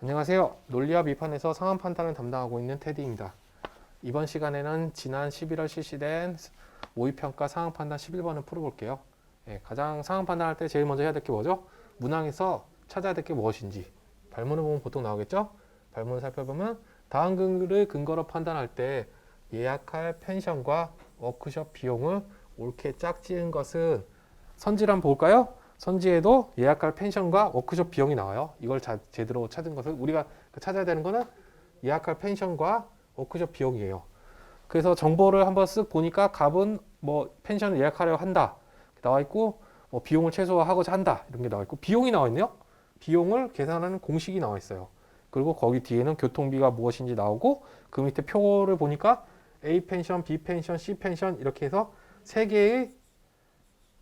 안녕하세요. 논리와 비판에서 상황 판단을 담당하고 있는 테디입니다. 이번 시간에는 지난 11월 실시된 모의평가 상황 판단 11번을 풀어볼게요. 예, 가장 상황 판단할 때 제일 먼저 해야 될 게 뭐죠? 문항에서 찾아야 될 게 무엇인지. 발문을 보면 보통 나오겠죠? 발문을 살펴보면 다음 글을 근거로 판단할 때 예약할 펜션과 워크숍 비용을 옳게 짝지은 것은 한번 볼까요? 선지에도 예약할 펜션과 워크숍 비용이 나와요. 이걸 자, 제대로 찾은 것은 우리가 그 찾아야 되는 거는 예약할 펜션과 워크숍 비용이에요. 그래서 정보를 한번 쓱 보니까 값은 뭐 펜션을 예약하려고 한다 나와 있고 뭐 비용을 최소화하고자 한다 이런 게 나와 있고 비용이 나와 있네요. 비용을 계산하는 공식이 나와 있어요. 그리고 거기 뒤에는 교통비가 무엇인지 나오고 그 밑에 표를 보니까 A 펜션, B 펜션, C 펜션 이렇게 해서 세 개의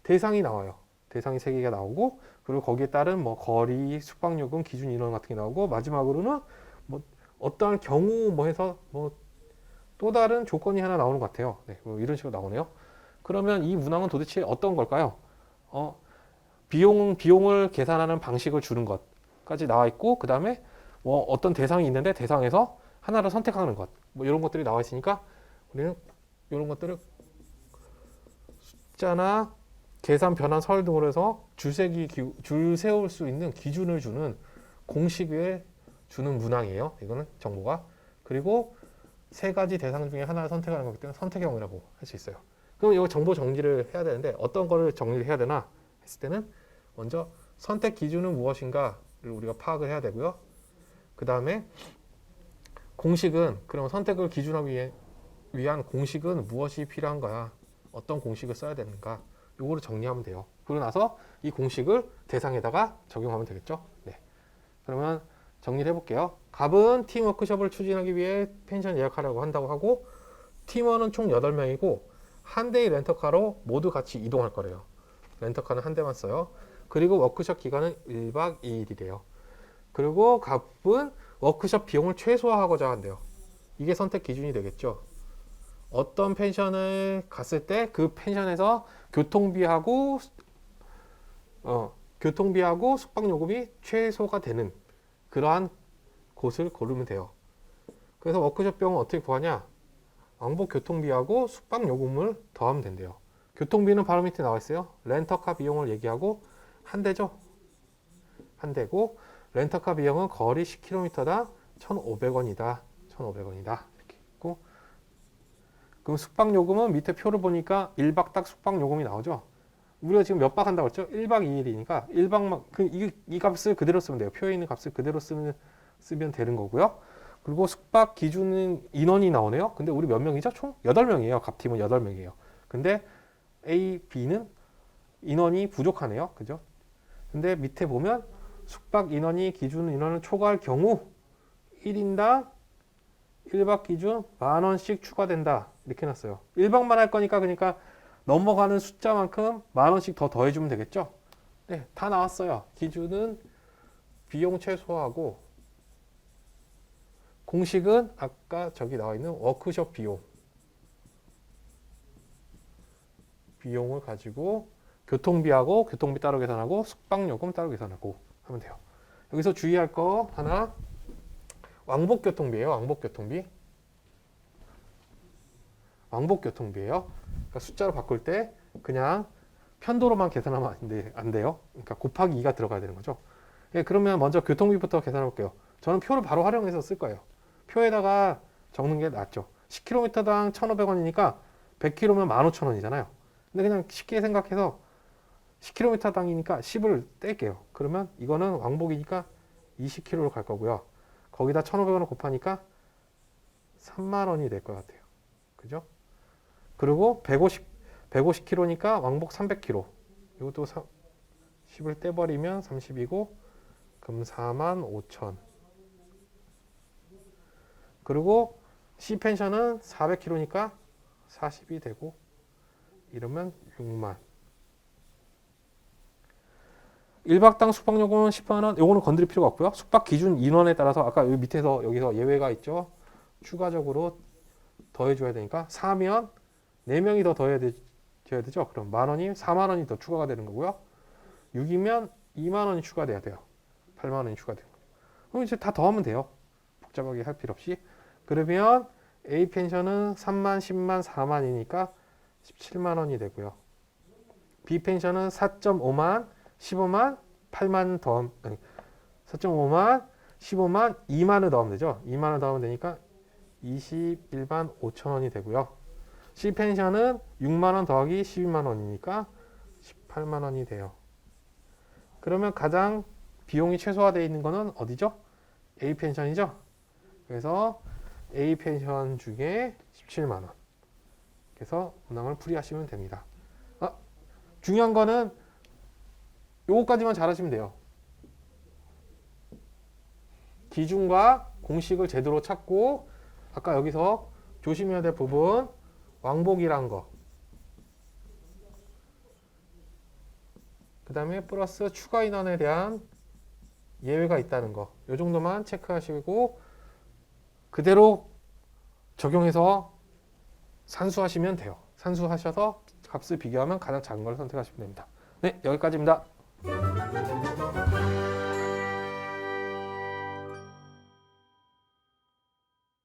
대상이 나와요. 대상이 세 개가 나오고 그리고 거기에 따른 뭐 거리, 숙박요금, 기준 인원 같은 게 나오고 마지막으로는 뭐 어떠한 경우 뭐 해서 뭐 또 다른 조건이 하나 나오는 것 같아요. 네, 뭐 이런 식으로 나오네요. 그러면 이 문항은 도대체 어떤 걸까요? 어, 비용 비용을 계산하는 방식을 주는 것까지 나와 있고 그 다음에 뭐 어떤 대상이 있는데 대상에서 하나를 선택하는 것, 뭐 이런 것들이 나와 있으니까 우리는 이런 것들을 숫자나 계산 변환 설 등으로 해서 줄세기 기- 줄 세울 수 있는 기준을 주는 공식에 주는 문항이에요. 이거는 정보가 그리고 세 가지 대상 중에 하나를 선택하는 거기 때문에 선택형이라고 할 수 있어요. 그럼 이거 정보 정리를 해야 되는데 어떤 거를 정리를 해야 되나 했을 때는 먼저 선택 기준은 무엇인가를 우리가 파악을 해야 되고요. 그 다음에 공식은 그럼 선택을 기준하기 위한 공식은 무엇이 필요한가? 어떤 공식을 써야 되는가? 요거를 정리하면 돼요. 그러고 나서 이 공식을 대상에다가 적용하면 되겠죠. 네. 그러면 정리를 해볼게요. 갑은 팀 워크숍을 추진하기 위해 펜션 예약하려고 한다고 하고 팀원은 총 8명이고 한 대의 렌터카로 모두 같이 이동할 거래요. 렌터카는 한 대만 써요. 그리고 워크숍 기간은 1박 2일이래요. 그리고 갑은 워크숍 비용을 최소화하고자 한대요. 이게 선택 기준이 되겠죠. 어떤 펜션을 갔을 때 그 펜션에서 교통비하고 어, 교통비하고 숙박 요금이 최소가 되는 그러한 곳을 고르면 돼요. 그래서 워크숍 비용은 어떻게 구하냐? 왕복 교통비하고 숙박 요금을 더하면 된대요. 교통비는 바로 밑에 나와 있어요. 렌터카 비용을 얘기하고 한 대죠. 한 대고 렌터카 비용은 거리 10km당 1,500원이다. 1,500원이다. 이렇게 있고 그럼 숙박 요금은 밑에 표를 보니까 1박 딱 숙박 요금이 나오죠. 우리가 지금 몇 박 한다고 했죠? 1박 2일이니까 1박만 그 이 이 값을 그대로 쓰면 돼요. 표에 있는 값을 그대로 쓰면 쓰면 되는 거고요. 그리고 숙박 기준은 인원이 나오네요. 근데 우리 몇 명이죠? 총 8명이에요. 갑팀은 8명이에요. 근데 A, B는 인원이 부족하네요. 그죠? 근데 밑에 보면 숙박 인원이 기준 인원을 초과할 경우 1인당 1박 기준 만 원씩 추가된다. 이렇게 해놨어요. 1박만 할 거니까 그러니까 넘어가는 숫자만큼 만 원씩 더 더해주면 되겠죠? 네, 다 나왔어요. 기준은 비용 최소화하고 공식은 아까 저기 나와 있는 워크숍 비용 비용을 가지고 교통비하고 교통비 따로 계산하고 숙박요금 따로 계산하고 하면 돼요. 여기서 주의할 거 하나 왕복 교통비예요. 왕복 교통비. 왕복 교통비예요. 그러니까 숫자로 바꿀 때 그냥 편도로만 계산하면 안, 돼, 안 돼요. 그러니까 곱하기 2가 들어가야 되는 거죠. 예, 그러면 먼저 교통비부터 계산해 볼게요. 저는 표를 바로 활용해서 쓸 거예요. 표에다가 적는 게 낫죠. 10km당 1,500원이니까 100km면 15,000원이잖아요. 근데 그냥 쉽게 생각해서 10km당이니까 10을 뗄게요. 그러면 이거는 왕복이니까 20km로 갈 거고요. 거기다 1,500원을 곱하니까 3만 원이 될 것 같아요. 그죠? 그리고 150, 150km니까 왕복 300km. 이것도 10을 떼버리면 30이고, 그럼 4만 5천. 그리고 C 펜션은 400km니까 40이 되고, 이러면 6만. 1박당 숙박요금은 10만원, 요거는 건드릴 필요가 없고요. 숙박 기준 인원에 따라서 아까 여기 밑에서 여기서 예외가 있죠. 추가적으로 더해줘야 되니까 4면 4명이 더 더해야 되죠. 그럼 만 원이 4만 원이 더 추가가 되는 거고요. 6이면 2만 원이 추가돼야 돼요. 8만 원이 추가되는. 그럼 이제 다 더하면 돼요. 복잡하게 할 필요 없이. 그러면 A 펜션은 3만, 10만, 4만이니까 17만 원이 되고요. B 펜션은 4.5만, 15만, 8만 더 아니 4.5만, 15만, 2만을 더하면 되죠. 2만을 더하면 되니까 21만 5천 원이 되고요. C 펜션은 6만 원 더하기 12만 원이니까 18만 원이 돼요. 그러면 가장 비용이 최소화되어 있는 거는 어디죠? A 펜션이죠. 그래서 A 펜션 중에 17만 원. 그래서 문항을 풀이하시면 됩니다. 아, 중요한 거는 요거까지만 잘하시면 돼요. 기준과 공식을 제대로 찾고 아까 여기서 조심해야 될 부분 왕복이란 거. 그 다음에 플러스 추가 인원에 대한 예외가 있다는 거. 요 정도만 체크하시고 그대로 적용해서 산수하시면 돼요. 산수하셔서 값을 비교하면 가장 작은 걸 선택하시면 됩니다. 네, 여기까지입니다.